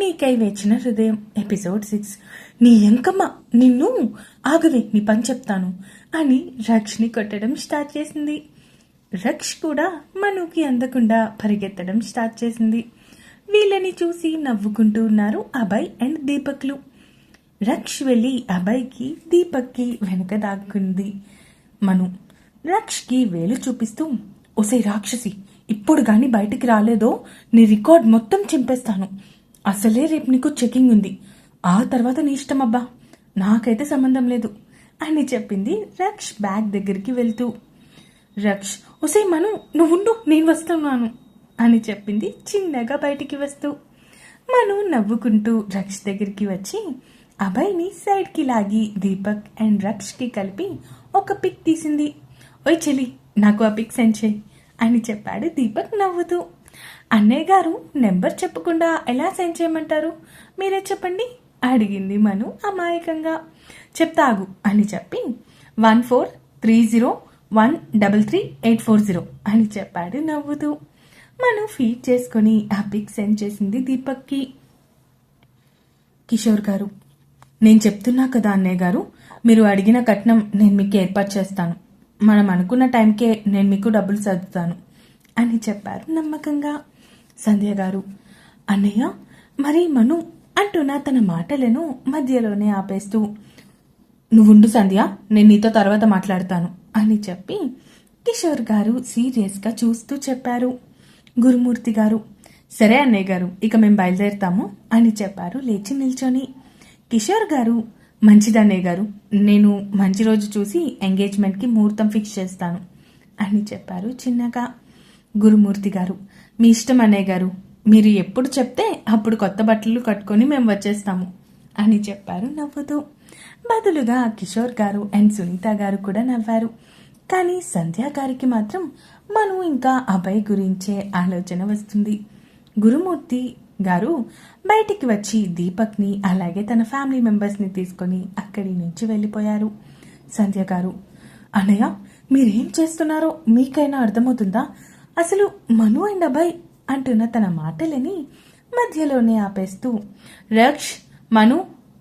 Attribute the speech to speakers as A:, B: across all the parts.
A: నీకై వేచిన హృదయం episode six నీ ఎంకమ్మ నిన్ను ఆగవే నీ పని చెప్తాను అని రక్షని కొట్టడం స్టార్ట్ చేసింది రక్ష్ కూడా మనుకి అందకుండా పరిగెత్తడం స్టార్ట్ చేసింది వీళ్ళని చూసి నవ్వుకుంటూ ఉన్నారు అభయ్ అండ్ దీపక్లు రక్ష్ వెళ్ళి అభయ్కి దీపక్కి వెనక దాక్కుంది మను రక్షకి వేలు చూపిస్తూ ఒసే రాక్షసి ఇప్పుడు కానీ బయటికి రాలేదో నీ రికార్డ్ మొత్తం చింపేస్తాను అసలే రేపు నీకు చెకింగ్ ఉంది ఆ తర్వాత నీ ఇష్టం అబ్బా నాకైతే సంబంధం లేదు అని చెప్పింది రక్ష్ బ్యాగ్ దగ్గరికి వెళ్తూ రక్ష్ ఒసే మను ఉండు నేను వస్తున్నాను అని చెప్పింది చిన్నగా బయటికి వస్తూ మను నవ్వుకుంటూ రక్ష్ దగ్గరికి వచ్చి అబ్బాయిని సైడ్కి లాగి దీపక్ అండ్ రక్షకి కలిపి ఒక పిక్ తీసింది ఓయ్ చెలి నాకు ఆ పిక్ సెండ్ చేయి అని చెప్పాడు దీపక్ నవ్వుతూ అన్నయ్య గారు నెంబర్ చెప్పకుండా ఎలా సెండ్ చేయమంటారు మీరే చెప్పండి అడిగింది మను అమాయకంగా చెప్తాగు అని చెప్పి one four three zero one double three eight four zero అని చెప్పాడు నవ్వుతూ మను ఫీడ్ చేసుకొని ఆ పిక్ సెండ్ చేసింది దీపక్కి కిషోర్ గారు నేను చెప్తున్నా కదా అన్నయ్య గారు మీరు అడిగిన కట్నం నేను మీకు ఏర్పాటు చేస్తాను మనం అనుకున్న టైంకే నేను మీకు డబ్బులు సర్దుతాను అని చెప్పారు నమ్మకంగా సంధ్య గారు అన్నయ్య మరి మను అంటున్న తన మాటలను మధ్యలోనే ఆపేస్తూ నువ్వుండు సంధ్య నేను నీతో తర్వాత మాట్లాడతాను అని చెప్పి కిషోర్ గారు సీరియస్గా చూస్తూ చెప్పారు గురుమూర్తి గారు సరే అన్నయ్య గారు ఇక మేము బయలుదేరుతాము అని చెప్పారు లేచి నిల్చొని కిషోర్ గారు మంచిదన్నయ్య గారు నేను మంచి రోజు చూసి ఎంగేజ్మెంట్కి ముహూర్తం ఫిక్స్ చేస్తాను అని చెప్పారు చిన్నగా గురుమూర్తి గారు మీ ఇష్టం అనే గారు మీరు ఎప్పుడు చెప్తే అప్పుడు కొత్త బట్టలు కట్టుకొని మేము వచ్చేస్తాము అని చెప్పారు నవ్వుతూ బదులుగా కిషోర్ గారు అండ్ సునీత గారు కూడా నవ్వారు కానీ సంధ్యా గారికి మాత్రం మనం ఇంకా అభయ్ గురించే ఆలోచన వస్తుంది గురుమూర్తి గారు బయటికి వచ్చి దీపక్ని అలాగే తన ఫ్యామిలీ మెంబర్స్ని తీసుకొని అక్కడి నుంచి వెళ్ళిపోయారు సంధ్య గారు అనయ్య మీరేం చేస్తున్నారో మీకైనా అర్థమవుతుందా అసలు మను అండ్ అబ్బాయి అంటున్న తన మాటలని మధ్యలోనే ఆపేస్తూ రక్ష్ మను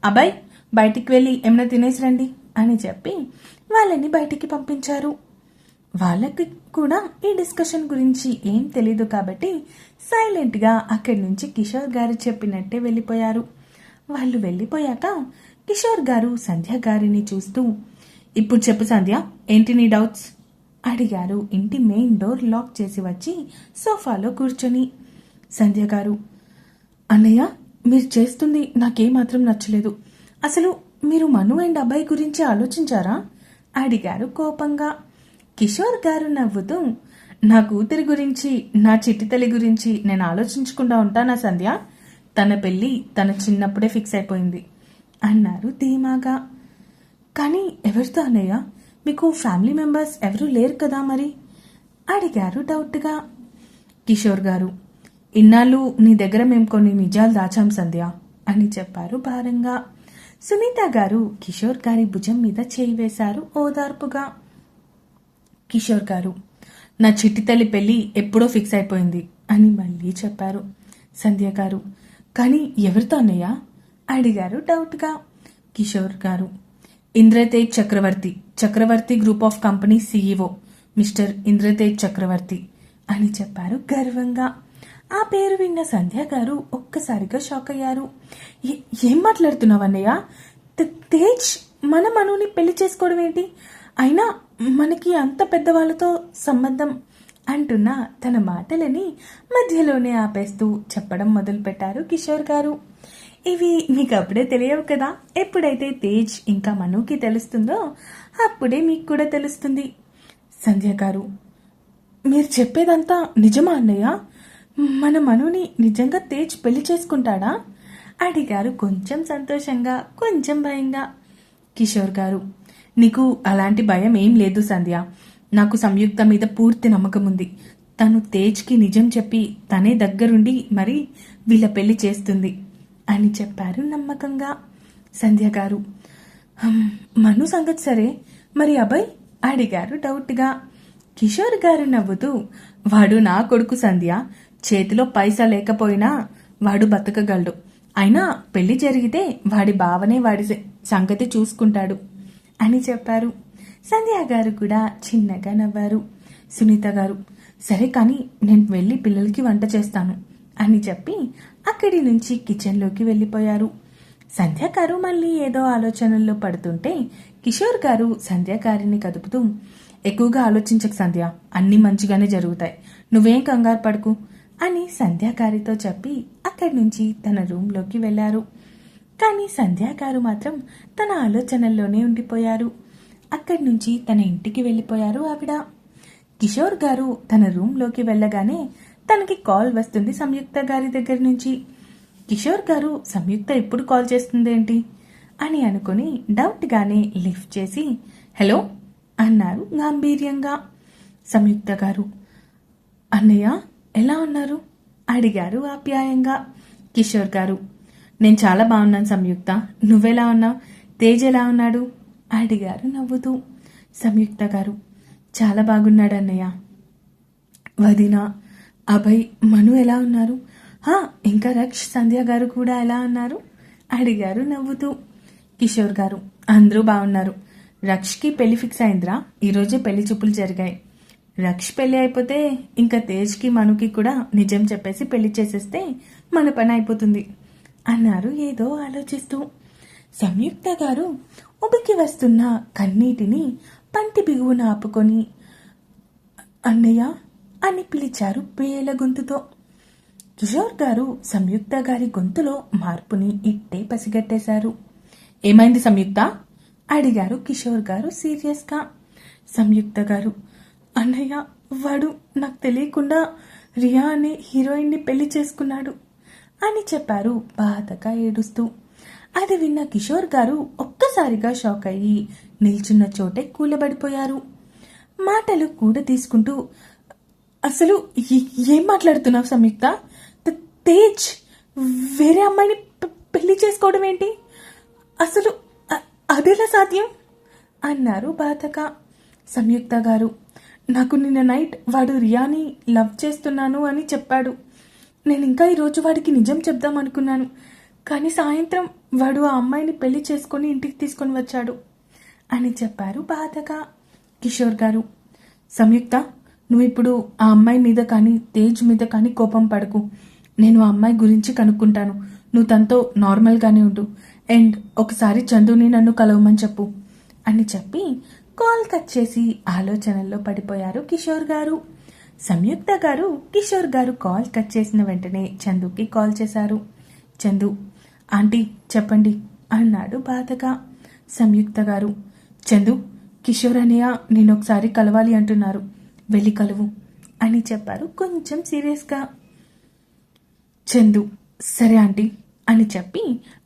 A: అబ్బాయి బయటికి వెళ్ళి ఏమైనా తినేసి రండి అని చెప్పి వాళ్ళని బయటికి పంపించారు వాళ్ళకి కూడా ఈ డిస్కషన్ గురించి ఏం తెలీదు కాబట్టి సైలెంట్గా అక్కడి నుంచి కిషోర్ గారు చెప్పినట్టే వెళ్ళిపోయారు వాళ్ళు వెళ్ళిపోయాక కిషోర్ గారు సంధ్య గారిని చూస్తూ ఇప్పుడు చెప్పు సంధ్య ఏంటి నీ డౌట్స్ అడిగారు ఇంటి మెయిన్ డోర్ లాక్ చేసి వచ్చి సోఫాలో కూర్చొని సంధ్య గారు అన్నయ్య మీరు చేస్తుంది నాకేమాత్రం నచ్చలేదు అసలు మీరు మను అండ్ అబ్బాయి గురించి ఆలోచించారా అడిగారు కోపంగా కిషోర్ గారు నవ్వుతూ నా కూతురి గురించి నా చిట్టి తల్లి గురించి నేను ఆలోచించకుండా ఉంటానా సంధ్య తన పెళ్ళి తన చిన్నప్పుడే ఫిక్స్ అయిపోయింది అన్నారు ధీమాగా కానీ ఎవరితో అన్నయ్య మీకు ఫ్యామిలీ మెంబర్స్ ఎవరూ లేరు కదా మరి అడిగారు డౌట్గా కిషోర్ గారు ఇన్నాళ్ళు నీ దగ్గర మేము కొన్ని నిజాలు దాచాం సంధ్య అని చెప్పారు భారంగా సునీత గారు కిషోర్ గారి భుజం మీద చేయి వేశారు ఓదార్పుగా కిషోర్ గారు నా చిట్టి తల్లి పెళ్ళి ఎప్పుడో ఫిక్స్ అయిపోయింది అని మళ్ళీ చెప్పారు సంధ్య గారు కానీ ఎవరితో అన్నయ్యా అడిగారు డౌట్గా కిషోర్ గారు Indratej Chakravarthy Chakravarthy group of company CEO mister Indratej Chakravarthy అని చెప్పారు గర్వంగా ఆ పేరు విన్న సంధ్య గారు ఒక్కసారిగా షాక్ అయ్యారు ఏం మాట్లాడుతున్నావు అన్నయ్య తేజ్ మన మనుని పెళ్లి చేసుకోవడం ఏంటి అయినా మనకి అంత పెద్దవాళ్ళతో సంబంధం అంటున్న తన మాటలని మధ్యలోనే ఆపేస్తూ చెప్పడం మొదలుపెట్టారు కిషోర్ గారు ఇవి మీకు అప్పుడే తెలియవు కదా ఎప్పుడైతే తేజ్ ఇంకా మనుకి తెలుస్తుందో అప్పుడే మీకు కూడా తెలుస్తుంది సంధ్య గారు మీరు చెప్పేదంతా నిజమా అన్నయ్య మన మనుని నిజంగా తేజ్ పెళ్లి చేసుకుంటాడా అడిగారు కొంచెం సంతోషంగా కొంచెం భయంగా కిషోర్ గారు నీకు అలాంటి భయం ఏం లేదు సంధ్య నాకు సంయుక్త మీద పూర్తి నమ్మకం ఉంది తను తేజ్కి నిజం చెప్పి తనే దగ్గరుండి మరి వీళ్ళ పెళ్లి చేస్తుంది అని చెప్పారు నమ్మకంగా సంధ్య గారు మను సంగతి సరే మరి అభయ్ అడిగారు డౌట్గా కిషోర్ గారు నవ్వుతూ వాడు నా కొడుకు సంధ్య చేతిలో పైసా లేకపోయినా వాడు బతకగలడు అయినా పెళ్లి జరిగితే వాడి భావనే వాడి సంగతి చూసుకుంటాడు అని చెప్పారు సంధ్య గారు కూడా చిన్నగా నవ్వారు సునీత గారు సరే కానీ నేను వెళ్ళి పిల్లలకి వంట చేస్తాను అని చెప్పి అక్కడి నుంచి కిచెన్లోకి వెళ్ళిపోయారు సంధ్య మళ్ళీ ఏదో ఆలోచనల్లో పడుతుంటే కిషోర్ గారు సంధ్యాకారిని గారిని కదుపుతూ ఎక్కువగా ఆలోచించకు సంధ్య అన్నీ మంచిగానే జరుగుతాయి నువ్వేం కంగారు పడుకు అని సంధ్యాకారితో చెప్పి అక్కడి నుంచి తన రూంలోకి వెళ్ళారు కానీ సంధ్య మాత్రం తన ఆలోచనల్లోనే ఉండిపోయారు అక్కడి నుంచి తన ఇంటికి వెళ్ళిపోయారు ఆవిడ కిషోర్ గారు తన రూంలోకి వెళ్ళగానే తనకి కాల్ వస్తుంది సంయుక్త గారి దగ్గర నుంచి కిషోర్ గారు సంయుక్త ఇప్పుడు కాల్ చేస్తుందేంటి అని అనుకుని డౌట్గానే లిఫ్ట్ చేసి హలో అన్నారు గాంభీర్యంగా సంయుక్త గారు అన్నయ్య ఎలా ఉన్నారు అడిగారు ఆప్యాయంగా కిషోర్ గారు నేను చాలా బాగున్నాను సంయుక్త నువ్వెలా ఉన్నావు తేజ్ ఎలా ఉన్నాడు అడిగారు నవ్వుతూ సంయుక్త గారు చాలా బాగున్నాడు అన్నయ్య వదిన అభయ్ మను ఎలా ఉన్నారు ఇంకా రక్ష్ సంధ్య గారు కూడా ఎలా ఉన్నారు అడిగారు నవ్వుతూ కిషోర్ గారు అందరూ బాగున్నారు రక్షకి పెళ్లి ఫిక్స్ అయిందిరా ఈరోజే పెళ్లి చూపులు జరిగాయి రక్ష్ పెళ్లి అయిపోతే ఇంకా తేజ్కి మనుకి కూడా నిజం చెప్పేసి పెళ్లి చేసేస్తే మన పని అయిపోతుంది అన్నారు ఏదో ఆలోచిస్తూ సంయుక్త గారు ఉబికి వస్తున్న కన్నీటిని పంటి బిగువున ఆపుకొని అన్నయ్య అని పిలిచారు పేల గొంతుతో కిషోర్ గారు సంయుక్త గారి గొంతులో మార్పుని ఇట్టే పసిగట్టేశారు ఏమైంది సంయుక్త అడిగారు కిషోర్ గారు సీరియస్గా సంయుక్త గారు అన్నయ్య వాడు నాకు తెలియకుండా రియా అనే హీరోయిన్ని పెళ్లి చేసుకున్నాడు అని చెప్పారు బాధగా ఏడుస్తూ అది విన్న కిషోర్ గారు ఒక్కసారిగా షాక్ అయ్యి నిల్చున్న చోటే కూలబడిపోయారు మాటలు కూడా తీసుకుంటూ అసలు ఏం మాట్లాడుతున్నావు సంయుక్త తేజ్ వేరే అమ్మాయిని పెళ్లి చేసుకోవడం ఏంటి అసలు అదేలా సాధ్యం అన్నారు బాధక సంయుక్త గారు నాకు నిన్న నైట్ వాడు రియాని లవ్ చేస్తున్నాను అని చెప్పాడు నేను ఇంకా ఈరోజు వాడికి నిజం చెప్దాం అనుకున్నాను కానీ సాయంత్రం వాడు ఆ అమ్మాయిని పెళ్లి చేసుకొని ఇంటికి తీసుకొని వచ్చాడు అని చెప్పారు బాధక కిషోర్ గారు సంయుక్త నువ్వు ఇప్పుడు ఆ అమ్మాయి మీద కానీ తేజ్ మీద కానీ కోపం పడకు నేను ఆ అమ్మాయి గురించి కనుక్కుంటాను నువ్వు తనతో నార్మల్గానే ఉండు అండ్ ఒకసారి చందుని నన్ను కలవమని చెప్పు అని చెప్పి కాల్ కట్ చేసి ఆలోచనల్లో పడిపోయారు కిషోర్ గారు సంయుక్త గారు కిషోర్ గారు కాల్ కట్ చేసిన వెంటనే చందుకి కాల్ చేశారు చందు ఆంటీ చెప్పండి అన్నాడు బాధగా సంయుక్త గారు చందు కిషోర్ అనయ్య నేను ఒకసారి కలవాలి అంటున్నారు వెళ్ళి కలువు అని చెప్పారు కొంచెం సీరియస్గా చందు సరే ఆంటీ అని చెప్పి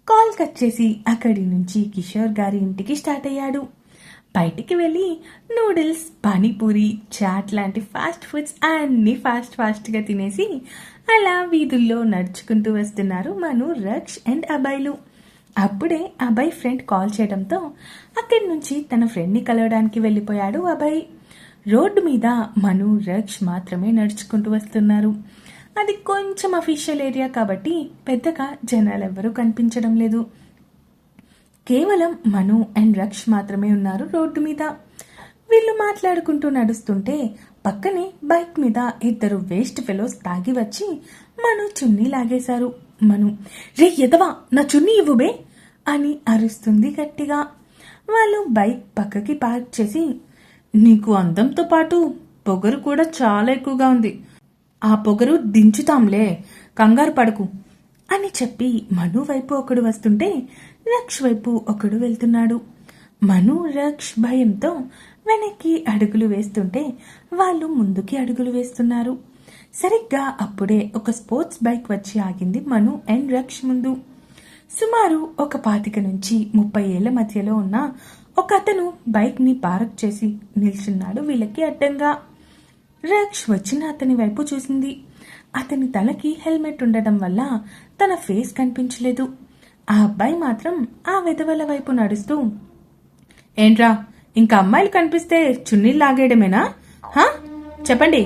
A: కాల్ కట్ చేసి అక్కడి నుంచి కిషోర్ గారి ఇంటికి స్టార్ట్ అయ్యాడు బయటికి వెళ్ళి నూడిల్స్ పానీపూరి చాట్ లాంటి ఫాస్ట్ ఫుడ్స్ అన్నీ ఫాస్ట్ ఫాస్ట్గా తినేసి అలా వీధుల్లో నడుచుకుంటూ వస్తున్నారు మను రక్ష్ అండ్ అబ్బాయిలు అప్పుడే అబ్బాయి ఫ్రెండ్ కాల్ చేయడంతో అక్కడి నుంచి తన ఫ్రెండ్ని కలవడానికి వెళ్ళిపోయాడు అబ్బాయి రోడ్డు మీద మను రక్ష్ మాత్రమే నడుచుకుంటూ వస్తున్నారు అది కొంచెం అఫీషియల్ ఏరియా కాబట్టి పెద్దగా జనాలు ఎవ్వరూ కనిపించడం లేదు కేవలం మను అండ్ రక్ష్ మాత్రమే ఉన్నారు రోడ్డు మీద వీళ్ళు మాట్లాడుకుంటూ నడుస్తుంటే పక్కనే బైక్ మీద ఇద్దరు వేస్ట్ ఫెలోస్ తాగి వచ్చి మను చున్నీ లాగేశారు మను రే ఎదవా నా చున్నీ ఇవ్వుబే అని అరుస్తుంది గట్టిగా వాళ్ళు బైక్ పక్కకి పార్క్ చేసి నీకు అందంతో పాటు పొగరు కూడా చాలా ఎక్కువగా ఉంది ఆ పొగరు దించుతాంలే కంగారు పడకు అని చెప్పి మను వైపు ఒకడు వస్తుంటే రక్ష్ వైపు ఒకడు వెళ్తున్నాడు మను రక్ష్ భయంతో వెనక్కి అడుగులు వేస్తుంటే వాళ్ళు ముందుకి అడుగులు వేస్తున్నారు సరిగ్గా అప్పుడే ఒక స్పోర్ట్స్ బైక్ వచ్చి ఆగింది మను అండ్ రక్ష్ ముందు సుమారు ఒక పాతిక నుంచి ముప్పై ఏళ్ల మధ్యలో ఉన్న ఒక అతను బైక్ని పార్క్ చేసి నిల్చున్నాడు వీళ్ళకి అడ్డంగా రక్ష్ వచ్చిన అతని వైపు చూసింది అతని తలకి హెల్మెట్ ఉండటం వల్ల తన ఫేస్ కనిపించలేదు ఆ అబ్బాయి మాత్రం ఆ విధవల వైపు నడుస్తూ ఏంట్రా ఇంకా అమ్మాయిలు కనిపిస్తే చున్నీలు లాగేయడమేనా హా చెప్పండి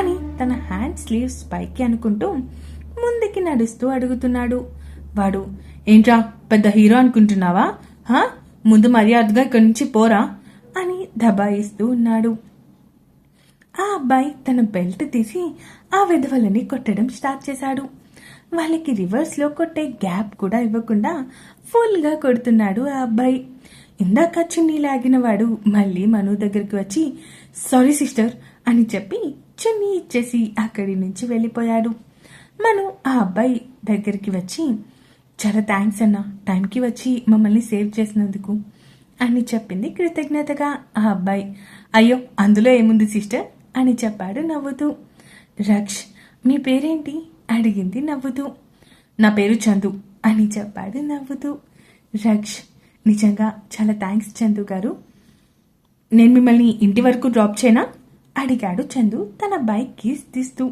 A: అని తన హ్యాండ్ స్లీవ్స్ పైకి అనుకుంటూ ముందుకి నడుస్తూ అడుగుతున్నాడు వాడు ఏంట్రా పెద్ద హీరో అనుకుంటున్నావా హా ముందు మర్యాదగా ఇక్కడి నుంచి పోరా అని దబాయిస్తూ ఉన్నాడు ఆ అబ్బాయి తన బెల్ట్ తీసి ఆ విధవలని కొట్టడం స్టార్ట్ చేశాడు వాళ్ళకి రివర్స్లో కొట్టే గ్యాప్ కూడా ఇవ్వకుండా ఫుల్గా కొడుతున్నాడు ఆ అబ్బాయి ఇందాక చిన్ని లాగిన వాడు మళ్ళీ మను దగ్గరికి వచ్చి సారీ సిస్టర్ అని చెప్పి చున్నీ ఇచ్చేసి అక్కడి నుంచి వెళ్ళిపోయాడు మను ఆ అబ్బాయి దగ్గరికి వచ్చి చాలా థ్యాంక్స్ అన్న టైంకి వచ్చి మమ్మల్ని సేవ్ చేసినందుకు అని చెప్పింది కృతజ్ఞతగా ఆ అబ్బాయి అయ్యో అందులో ఏముంది సిస్టర్ అని చెప్పాడు నవ్వుతూ రక్ష్ మీ పేరేంటి అడిగింది నవ్వుతూ నా పేరు చందు అని చెప్పాడు నవ్వుతూ రక్ష్ నిజంగా చాలా థ్యాంక్స్ చందు గారు నేను మిమ్మల్ని ఇంటి వరకు డ్రాప్ చేయనా అడిగాడు చందు తన బైక్ కీస్ తీస్తూ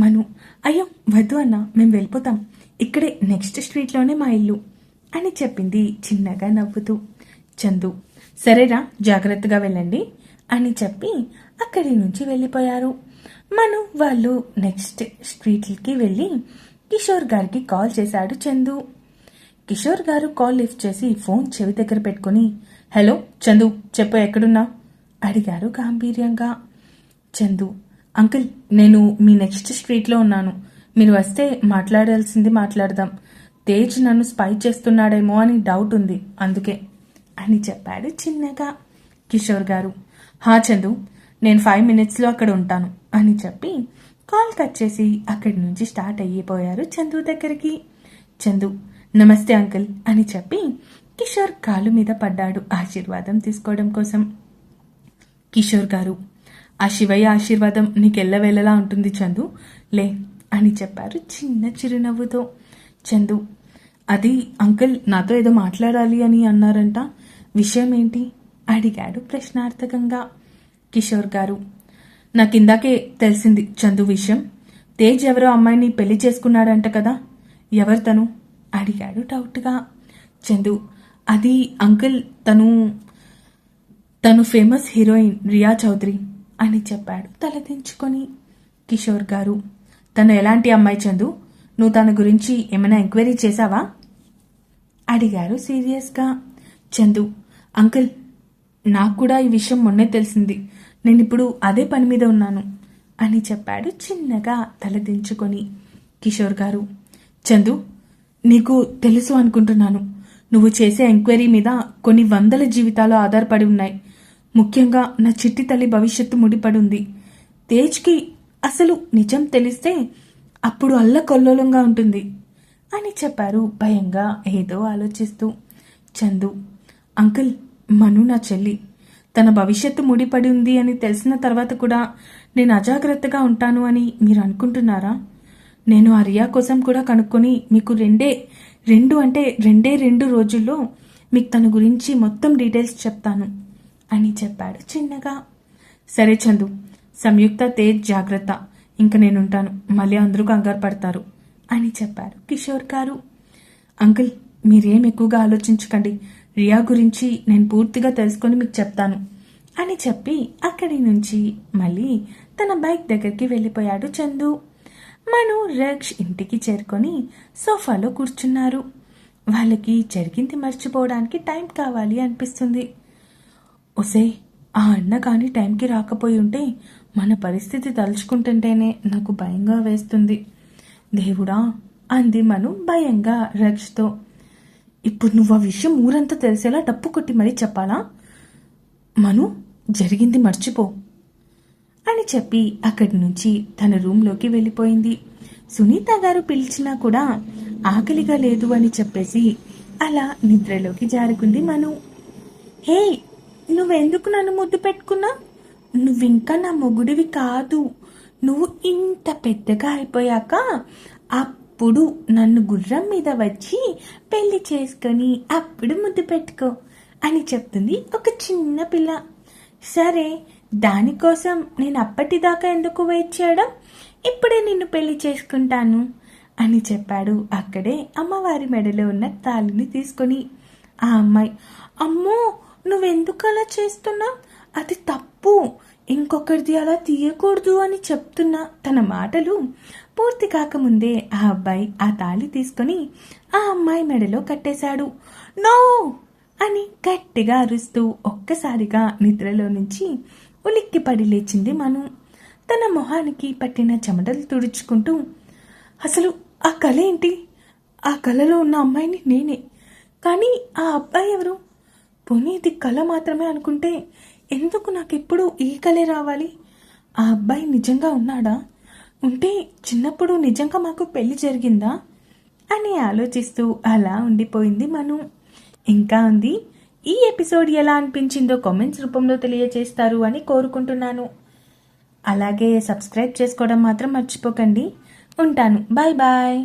A: మను అయ్యో వద్దు అన్న మేము వెళ్ళిపోతాం ఇక్కడే నెక్స్ట్ స్ట్రీట్లోనే మా ఇల్లు అని చెప్పింది చిన్నగా నవ్వుతూ చందు సరేరా జాగ్రత్తగా వెళ్ళండి అని చెప్పి అక్కడి నుంచి వెళ్ళిపోయారు మను వాళ్ళు నెక్స్ట్ స్ట్రీట్కి వెళ్ళి కిషోర్ గారికి కాల్ చేశాడు చందు కిషోర్ గారు కాల్ లిఫ్ట్ చేసి ఫోన్ చెవి దగ్గర పెట్టుకుని హలో చందు చెప్పు ఎక్కడున్నా అడిగారు గాంభీర్యంగా చందు అంకుల్ నేను మీ నెక్స్ట్ స్ట్రీట్లో ఉన్నాను మీరు వస్తే మాట్లాడాల్సింది మాట్లాడదాం తేజ్ నన్ను స్పై చేస్తున్నాడేమో అని డౌట్ ఉంది అందుకే అని చెప్పాడు చిన్నగా కిషోర్ గారు హా చందు నేను ఫైవ్ మినిట్స్లో అక్కడ ఉంటాను అని చెప్పి కాల్ కట్ చేసి అక్కడి నుంచి స్టార్ట్ అయ్యిపోయారు చందు దగ్గరికి చందు నమస్తే అంకుల్ అని చెప్పి కిషోర్ కాలు మీద పడ్డాడు ఆశీర్వాదం తీసుకోవడం కోసం కిషోర్ గారు ఆ శివయ్య ఆశీర్వాదం నీకెల్లవేళలా ఉంటుంది చందు లే అని చెప్పారు చిన్న చిరునవ్వుతో చందు అది అంకుల్ నాతో ఏదో మాట్లాడాలి అని అన్నారంట విషయం ఏంటి అడిగాడు ప్రశ్నార్థకంగా కిషోర్ గారు నాకిందాకే తెలిసింది చందు విషయం తేజ్ ఎవరో అమ్మాయిని పెళ్లి చేసుకున్నాడంట కదా ఎవరు తను అడిగాడు డౌట్గా చందు అది అంకుల్ తను తను ఫేమస్ హీరోయిన్ రియా చౌదరి అని చెప్పాడు తలదించుకొని కిషోర్ గారు తను ఎలాంటి అమ్మాయి చందు నువ్వు తన గురించి ఏమైనా ఎంక్వైరీ చేశావా అడిగారు సీరియస్గా చందు అంకుల్ నాకు కూడా ఈ విషయం మొన్నే తెలిసింది నేనిప్పుడు అదే పని మీద ఉన్నాను అని చెప్పాడు చిన్నగా తలదించుకొని కిషోర్ గారు చందు నీకు తెలుసు అనుకుంటున్నాను నువ్వు చేసే ఎంక్వైరీ మీద కొన్ని వందల జీవితాలు ఆధారపడి ఉన్నాయి ముఖ్యంగా నా చిట్టి తల్లి భవిష్యత్తు ముడిపడుంది తేజ్కి అసలు నిజం తెలిస్తే అప్పుడు అల్లకొల్లోలంగా ఉంటుంది అని చెప్పారు భయంగా ఏదో ఆలోచిస్తూ చందు అంకుల్ మను నా చెల్లి తన భవిష్యత్తు ముడిపడి ఉంది అని తెలిసిన తర్వాత కూడా నేను అజాగ్రత్తగా ఉంటాను అని మీరు అనుకుంటున్నారా నేను ఆ రియా కోసం కూడా కనుక్కొని మీకు రెండే రెండు అంటే రెండే రెండు రోజుల్లో మీకు తన గురించి మొత్తం డీటెయిల్స్ చెప్తాను అని చెప్పాడు చిన్నగా సరే చందు సంయుక్త తేజ్ జాగ్రత్త ఇంక నేనుంటాను మళ్ళీ అందరూ కంగారు పడతారు అని చెప్పారు కిషోర్ గారు అంకుల్ మీరేం ఎక్కువగా ఆలోచించకండి రియా గురించి నేను పూర్తిగా తెలుసుకొని మీకు చెప్తాను అని చెప్పి అక్కడి నుంచి మళ్ళీ తన బైక్ దగ్గరికి వెళ్ళిపోయాడు చందు మను రక్ష్ ఇంటికి చేరుకొని సోఫాలో కూర్చున్నారు వాళ్ళకి జరిగింది మర్చిపోవడానికి టైం కావాలి అనిపిస్తుంది ఒసే ఆ అన్న కానీ టైంకి రాకపోయి ఉంటే మన పరిస్థితి తలుచుకుంటుంటేనే నాకు భయంగా వేస్తుంది దేవుడా అంది మను భయంగా రక్షతో ఇప్పుడు నువ్వు ఆ విషయం ఊరంతా తెలిసేలా డప్పు కొట్టి మరీ చెప్పాలా మను జరిగింది మర్చిపో అని చెప్పి అక్కడి నుంచి తన రూమ్లోకి వెళ్ళిపోయింది సునీత గారు పిలిచినా కూడా ఆకలిగా లేదు అని చెప్పేసి అలా నిద్రలోకి జారుకుంది మను హే నువ్వెందుకు నన్ను ముద్దు పెట్టుకున్నా నువ్వింకా నా మొగుడివి కాదు నువ్వు ఇంత పెద్దగా అయిపోయాక ఆ అప్పుడు నన్ను గుర్రం మీద వచ్చి పెళ్లి చేసుకొని అప్పుడు ముద్దు పెట్టుకో అని చెప్తుంది ఒక చిన్న పిల్ల సరే దానికోసం నేను అప్పటిదాకా ఎందుకు వెయిట్ చేయడం ఇప్పుడే నిన్ను పెళ్లి చేసుకుంటాను అని చెప్పాడు అక్కడే అమ్మవారి మెడలో ఉన్న తాళిని తీసుకొని ఆ అమ్మాయి అమ్మో నువ్వెందుకు అలా చేస్తున్నా అది తప్పు ఇంకొకరిది అలా తీయకూడదు అని చెప్తున్నా తన మాటలు పూర్తి కాకముందే ఆ అబ్బాయి ఆ తాళి తీసుకుని ఆ అమ్మాయి మెడలో కట్టేశాడు నో అని గట్టిగా అరుస్తూ ఒక్కసారిగా నిద్రలో నుంచి ఉలిక్కి పడి లేచింది మను తన మొహానికి పట్టిన చెమటలు తుడుచుకుంటూ అసలు ఆ కళ ఏంటి ఆ కళలో ఉన్న అమ్మాయిని నేనే కానీ ఆ అబ్బాయి ఎవరు పోనీది కళ మాత్రమే అనుకుంటే ఎందుకు నాకెప్పుడు ఈ కళే రావాలి ఆ అబ్బాయి నిజంగా ఉన్నాడా ఉంటే చిన్నప్పుడు నిజంగా మాకు పెళ్లి జరిగిందా అని ఆలోచిస్తూ అలా ఉండిపోయింది మను ఇంకా ఉంది ఈ ఎపిసోడ్ ఎలా అనిపించిందో కామెంట్స్ రూపంలో తెలియజేస్తారు అని కోరుకుంటున్నాను అలాగే సబ్స్క్రైబ్ చేసుకోవడం మాత్రం మర్చిపోకండి ఉంటాను బాయ్ బాయ్